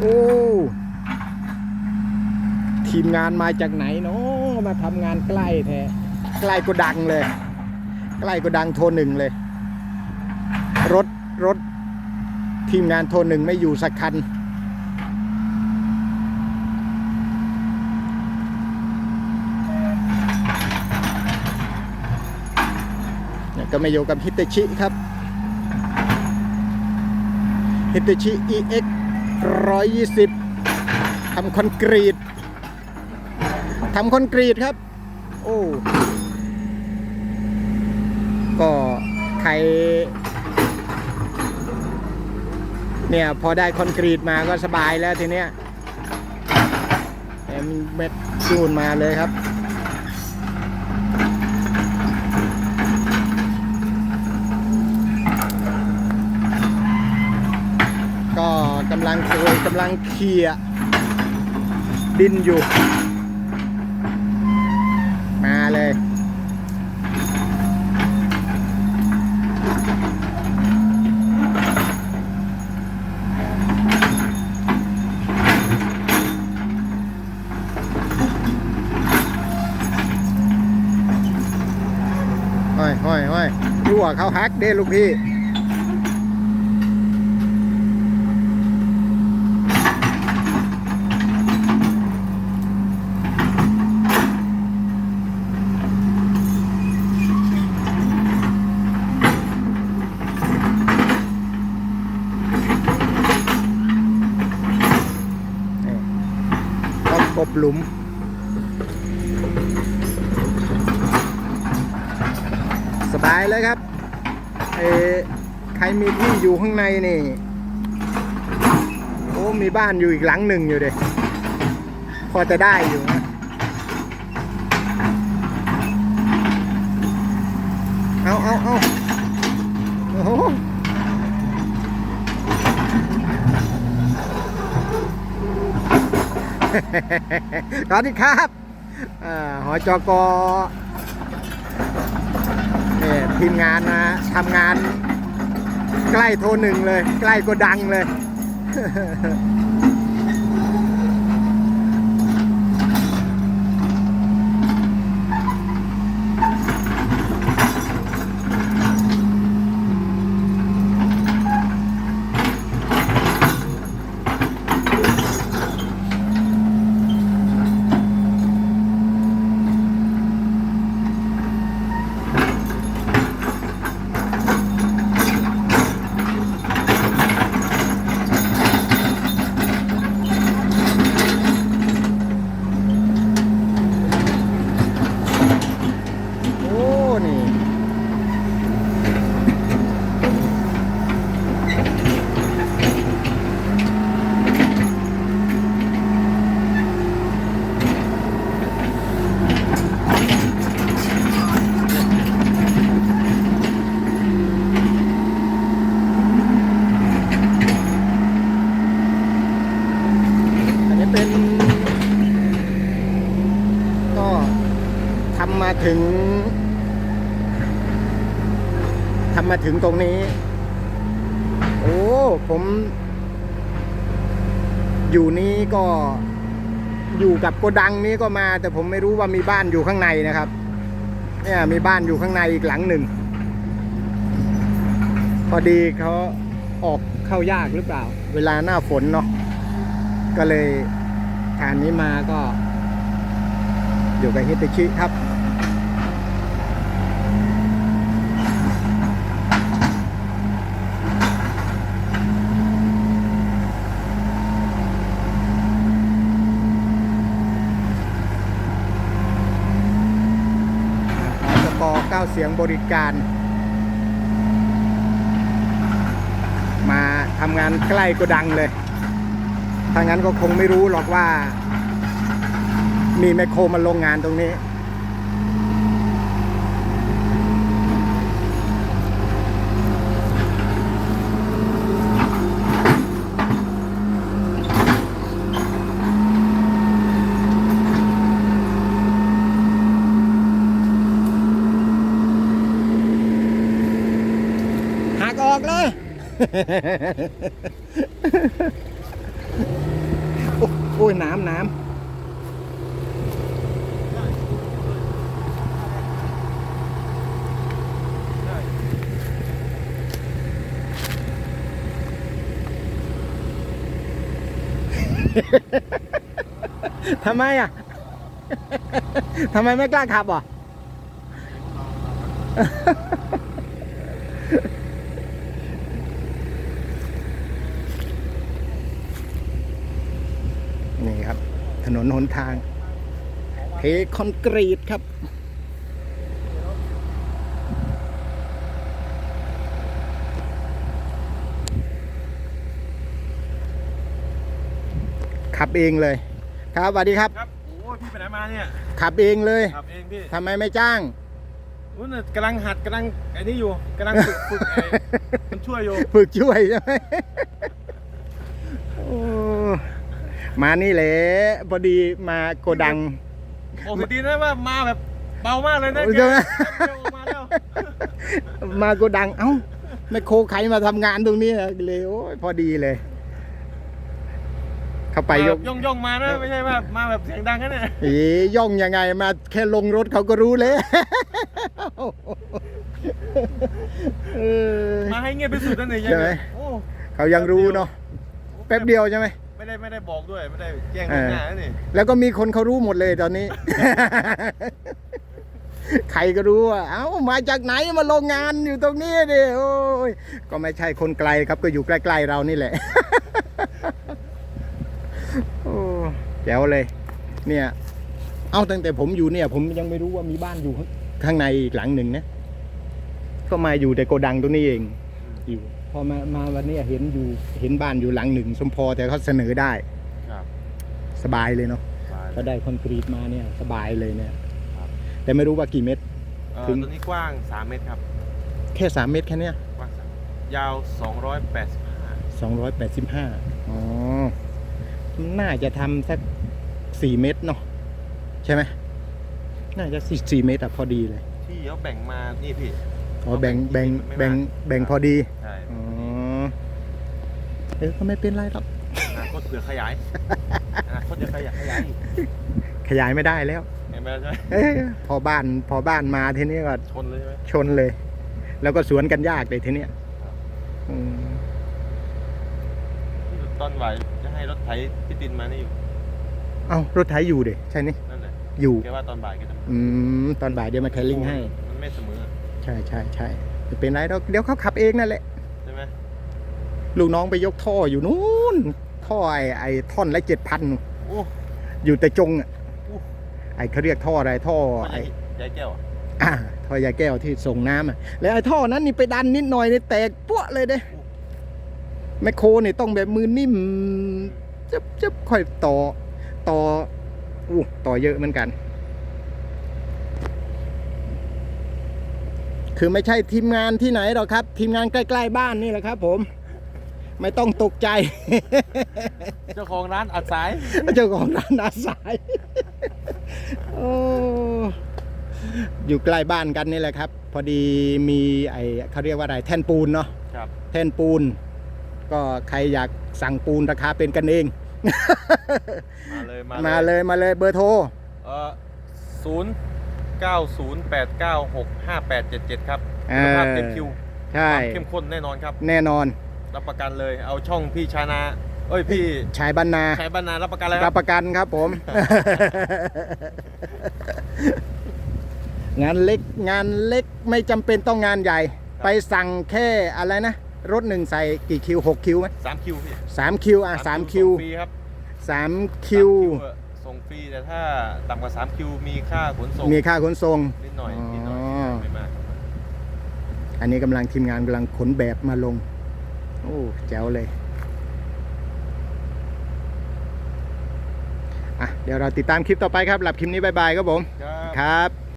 โอ้ทีมงานมาจากไหนเนาะมาทำงานใกล้แท้ใกล้ก็ดังเลย ใกล้ก็ดังโทรหนึ่งเลย รถรถทีมงานโทรหนึ่งไม่อยู่สักคันก็มาอยู่กับฮิต c ชิครับฮิต c ชิ EX 120ทำคอนกรีตทำคอนกรีตครับ โอ้ ก็ใครเนี่ยพอได้คอนกรีตมาก็สบายแล้วทีเนี้ยแอมเม็ดจูนมาเลยครับ โกยกำลังเคลียดินอยู่ มาเลย ห้อยห้อยห้อยรั่วเขาฮักเด้ลูกพี่ นี่ต้อง กบหลุม สบายเลยครับเอใครมีที่อยู่ข้างในนี่ โอ้มีบ้านอยู่อีกหลังหนึ่งอยู่เด็พอจะได้อยู่นะเอาเอาเอาโอ้โห สวัสดีครับอหอจกเนี่ยทีมงานนะทำงาน ใกล้โทรหนึ่งเลย ใกล้ก็ดังเลย โอ้ นี่ อันนี้เป็น ก็ ทำมาถึงทำมาถึงตรงนี้ โอ้ผม อยู่นี้ก็อยู่กับโกดังนี้ก็มา แต่ผมไม่รู้ว่ามีบ้านอยู่ข้างในนะครับ เนี่ยมีบ้านอยู่ข้างในอีกหลังหนึ่ง พอดีเขาออกเข้ายากหรือเปล่า เวลาหน้าฝนเนาะก็เลยทานนี้มาก็ อยู่กับฮิต c ชิครับ สกอเก้าเสียงบริการ มาทำงานใกล้ก็ดังเลยถ้างั้นก็คงไม่รู้หรอกว่า มีแมคโครมาลงงานตรงนี้ หักออกเลยน้ำน้ำทำไมอะ ทำไมไม่กล้าขับอะ นี่ครับ ถนนหนทาง เทคอนกรีตครับ ขับเองเลย ครับสวัสดีครับ ครับ โอ้ยพี่ไปไหนมาเนี่ย ขับเองเลยขับเองพี่ทำไมไม่จ้างอุ้ยน่ะกำลังหัดกำลังไอ้นี่อยู่กำลังฝึกฝึกไอ้มันช่วยอยู่ ฝึกช่วยใช่ไหมโอ้ มานี่แหละพอดีมาโกดังโอ้ดีนะว่ามาแบบเบามากเลยนะใช่ไหมแกเร็วมาแล้วมาโกดังเอ้าแม่โคใครมาทำงานตรงนี้เลยโอ้ยพอดีเลย เข้าไปยกย่องย่องๆมานะไม่ใช่ว่ามาแบบเสียงดังนะเนี่ยเอ๋ย่องยังไงมาแค่ลงรถเขาก็รู้เลยเออมาให้เงียบที่สุดนั่นเองใช่ไหมโอ้เขายังรู้เนาะแป๊บเดียวใช่ไหม ไม่ได้ไม่ได้บอกด้วยไม่ได้แจ้งล่วงหน้านะนี่แล้วก็มีคนเขารู้หมดเลยตอนนี้ ใครก็รู้ว่าเอ้ามาจากไหนมาโรงงานอยู่ตรงนี้ดิโอ้ยก็ไม่ใช่คนไกลครับก็อยู่ใกล้ๆเรานี่แหละ โอ้แจ๋วเลย เนี่ย เอ้าตั้งแต่ผมอยู่เนี่ย ผมยังไม่รู้ว่ามีบ้านอยู่ข้างข้างในอีกหลังหนึ่งนะก็มาอยู่แต่โกดังตรงนี้เอง อยู่พอมามาวันนี้เห็นอยู่เห็นบ้านอยู่หลังหนึ่งสมพอแต่เขาเสนอได้ครับสบายเลยเนาะเขาได้คอนกรีตมาเนี่ยสบายเลยเนี่ยครับแต่ไม่รู้ว่ากี่เมตร เอ่อถึง ตัวนี้กว้าง 3 เมตรครับแค่สามเมตรแค่เนี้ยกว้างสามยาว 285สองร้อยแปดสิบห้าอ๋อน่าจะทำสักสี่เมตรเนาะใช่ไหมน่าจะสี่สี่เมตรอะพอดีเลยที่เขาแบ่งมานี่พี่ อ๋อแบ่งแบ่งไม่มากแบ่งแบ่งพอดีใช่ อ๋อเออก็ไม่เป็นไรหรอกอนาคตเผื่อขยายอนาคตจะขยายขยายอีกขยายไม่ได้แล้วเห็นไหมใช่ไหมเอ้ยพอบ้านพอบ้านมาทีนี้ก็ชนเลยใช่ไหมชนเลย แล้วก็สวนกันยากเลยทีเนี้ยอืมตอนบ่ายจะให้รถไถพี่ดินมานี่อยู่เอ้ารถไถอยู่เด็ใช่นี่นั่นแหละอยู่ แกว่าตอนบ่ายแกจะมาอืมตอนบ่ายเดี๋ยวมาแคลริ่งให้ มันไม่เสมอ ใช่ใช่ใช่ไม่เป็นไรหรอกเดี๋ยวเขาขับเองนั่นแหละใช่ไหมลูกน้องไปยกท่ออยู่นู้นท่อไอ้ไอ้ท่อนละเจ็ดพันโอ้อยู่แต่จงอะอู้ไอ้เขาเรียกท่ออะไรท่อพ่อใหญ่ไอ้ยายแก้วอะอ่าท่อยาแก้วที่ส่งน้ำอะแล้วไอ้ท่อนั้นนี่ไปดันนิดหน่อยนี่แตกปั้วเลยเด้แมคโครนี่ต้องแบบมือนิ่มจับจับค่อยต่อต่ออู้ต่อเยอะเหมือนกัน คือไม่ใช่ทีมงานที่ไหนหรอกครับ ทีมงานใกล้ๆบ้านนี่แหละครับ ผม ไม่ต้องตกใจ เจ้าของร้านอัดสาย เจ้าของร้านอาสายโอ้อยู่ใกล้บ้านกันนี่แหละครับ พอดีมีไอเขาเรียกว่าอะไรแท่นปูนเนาะครับ แท่นปูน ก็ใครอยากสั่งปูนราคาเป็นกันเอง มาเลยมาเลยมาเลยเบอร์โทร เออศูนย์ เก้าศูนย์แปดเก้าหกห้าแปดเจ็ดเจ็ดครับเอคุณอภาพเต็มคิวใช่ความเข้มข้นแน่นอนครับ แน่นอน รับประกันเลยเอาช่องพี่ชานาเอ้ยพี่ชายบรรณาชายบรรณารับประกันเลยครัรับบประกันครับผม งานเล็กงานเล็กไม่จำเป็นต้องงานใหญ่ ไปสั่งแค่อะไรนะ รถหนึ่งใส่กี่คิวหกคิวไหมสามคิวพี่สามคิวอะสามคิวส่งฟรีครับสามคิว ส่งฟรีแต่ถ้าต่ำกว่าสามคิวมีค่าขนส่งมีค่าขนส่ง นิดหน่อยนิดหน่อยอ๋อ ไม่มากอันนี้กำลังทีมงานกำลังขนแบบมาลง โอ้แจ๋วเลย อะ เดี๋ยวเราติดตามคลิปต่อไปครับหลับคลิปนี้บายบายครับผม ครับ ครับ